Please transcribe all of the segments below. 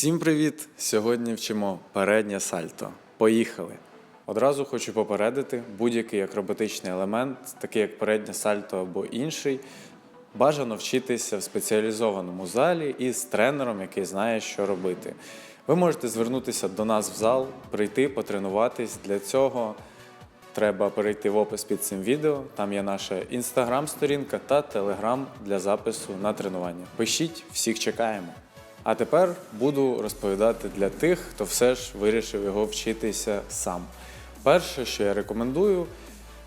Всім привіт! Сьогодні вчимо переднє сальто. Поїхали! Одразу хочу попередити, будь-який акробатичний елемент, такий як переднє сальто або інший, бажано вчитися в спеціалізованому залі і з тренером, який знає, що робити. Ви можете звернутися до нас в зал, прийти, потренуватись. Для цього треба перейти в опис під цим відео. Там є наша інстаграм-сторінка та телеграм для запису на тренування. Пишіть, всіх чекаємо. А тепер буду розповідати для тих, хто все ж вирішив його вчитися сам. Перше, що я рекомендую,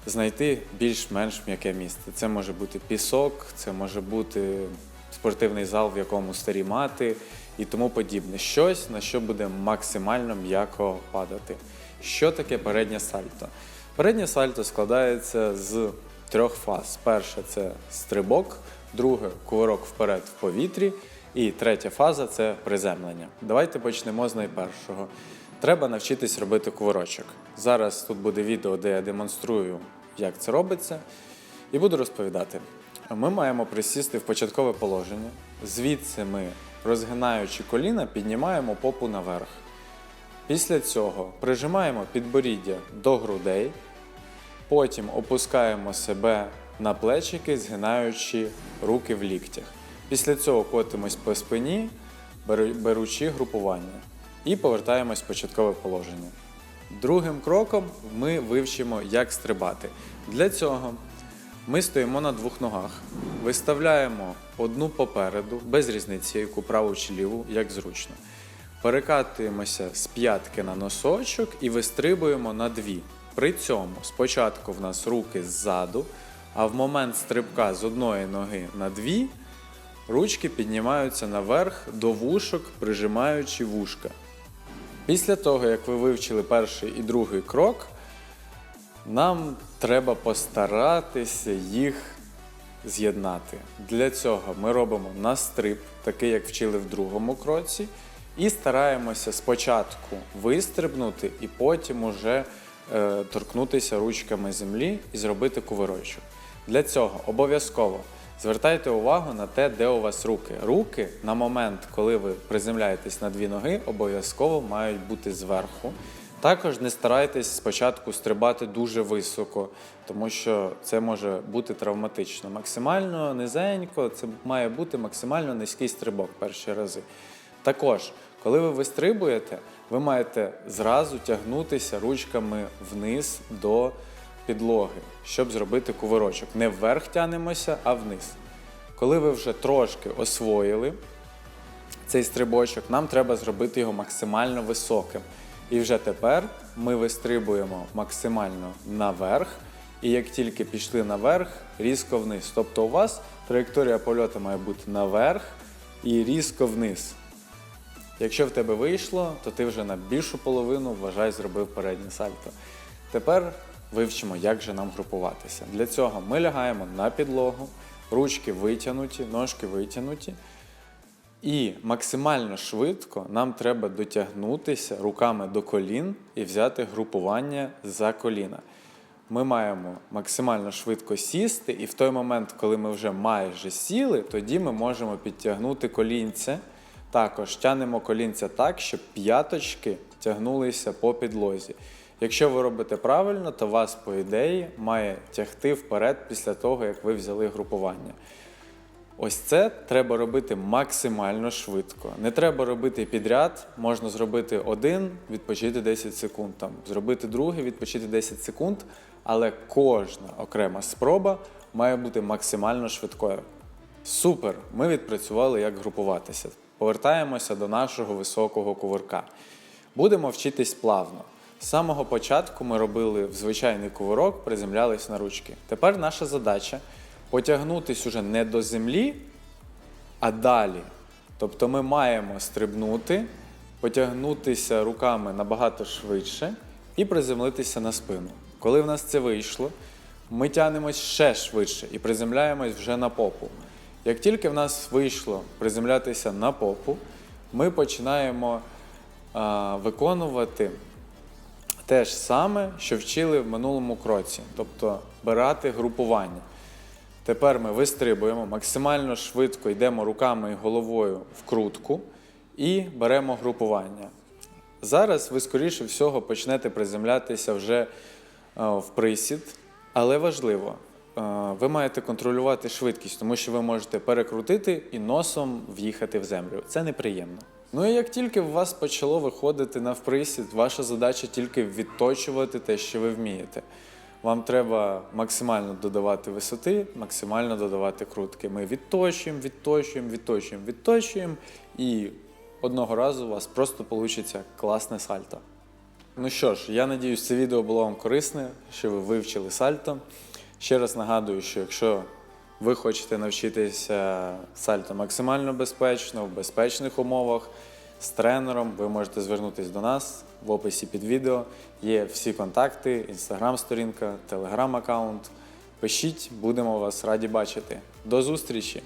знайти більш-менш м'яке місце. Це може бути пісок, це може бути спортивний зал, в якому старі мати і тому подібне. Щось, на що буде максимально м'яко падати. Що таке переднє сальто? Переднє сальто складається з трьох фаз. Перше це стрибок, друге кувирок вперед в повітрі. І третя фаза це приземлення. Давайте почнемо з найпершого. Треба навчитись робити кувирочок. Зараз тут буде відео, де я демонструю, як це робиться, і буду розповідати. Ми маємо присісти в початкове положення. Звідси ми, розгинаючи коліна, піднімаємо попу наверх. Після цього прижимаємо підборіддя до грудей, потім опускаємо себе на плечики, згинаючи руки в ліктях. Після цього котимось по спині, беручи групування, і повертаємось в початкове положення. Другим кроком ми вивчимо, як стрибати. Для цього ми стоїмо на двох ногах, виставляємо одну попереду, без різниці, яку праву чи ліву, як зручно. Перекатуємося з п'ятки на носочок і вистрибуємо на дві. При цьому спочатку в нас руки ззаду, а в момент стрибка з одної ноги на дві ручки піднімаються наверх до вушок, прижимаючи вушка. Після того, як ви вивчили перший і другий крок, нам треба постаратися їх з'єднати. Для цього ми робимо настриб, такий як вчили в другому кроці, і стараємося спочатку вистрибнути і потім уже е, торкнутися ручками землі і зробити кувирочок. Для цього обов'язково звертайте увагу на те, де у вас руки. Руки на момент, коли ви приземляєтесь на дві ноги, обов'язково мають бути зверху. Також не старайтесь спочатку стрибати дуже високо, тому що це може бути травматично. Максимально низенько, це має бути максимально низький стрибок перші рази. Також, коли ви вистрибуєте, ви маєте зразу тягнутися ручками вниз до підлоги, щоб зробити кувирочок. Не вверх тянемося, а вниз. Коли ви вже трошки освоїли цей стрибочок, нам треба зробити його максимально високим. І вже тепер ми вистрибуємо максимально наверх, і як тільки пішли наверх, різко вниз. Тобто у вас траєкторія польоту має бути наверх і різко вниз. Якщо в тебе вийшло, то ти вже на більшу половину вважай зробив переднє сальто. Тепер вивчимо, як же нам групуватися. Для цього ми лягаємо на підлогу, ручки витягнуті, ножки витягнуті. І максимально швидко нам треба дотягнутися руками до колін і взяти групування за коліна. Ми маємо максимально швидко сісти, і в той момент, коли ми вже майже сіли, тоді ми можемо підтягнути колінця. Також тянемо колінця так, щоб п'яточки тягнулися по підлозі. Якщо ви робите правильно, то вас, по ідеї, має тягти вперед після того, як ви взяли групування. Ось це треба робити максимально швидко. Не треба робити підряд, можна зробити один, відпочити 10 секунд, там, зробити другий, відпочити 10 секунд, але кожна окрема спроба має бути максимально швидкою. Супер! Ми відпрацювали, як групуватися. Повертаємося до нашого високого кувырка. Будемо вчитись плавно. З самого початку ми робили в звичайний кувирок, приземлялись на ручки. Тепер наша задача потягнутись уже не до землі, а далі. Тобто ми маємо стрибнути, потягнутися руками набагато швидше і приземлитися на спину. Коли в нас це вийшло, ми тягнемось ще швидше і приземляємось вже на попу. Як тільки в нас вийшло приземлятися на попу, ми починаємо а, виконувати те ж саме, що вчили в минулому кроці, тобто брати групування. Тепер ми вистрибуємо, максимально швидко йдемо руками і головою в крутку і беремо групування. Зараз ви, скоріше всього, почнете приземлятися вже е, в присід, але важливо, е, ви маєте контролювати швидкість, тому що ви можете перекрутити і носом в'їхати в землю. Це неприємно. Ну і як тільки у вас почало виходити на вприсід, ваша задача тільки відточувати те, що ви вмієте. Вам треба максимально додавати висоти, максимально додавати крутки. Ми відточуємо, відточуємо, відточуємо, відточуємо, і одного разу у вас просто вийде класне сальто. Ну що ж, я надіюсь, це відео було вам корисне, що ви вивчили сальто. Ще раз нагадую, що якщо ви хочете навчитися сальто максимально безпечно, в безпечних умовах з тренером, ви можете звернутися до нас в описі під відео. Є всі контакти, інстаграм-сторінка, телеграм-аккаунт. Пишіть, будемо вас раді бачити. До зустрічі!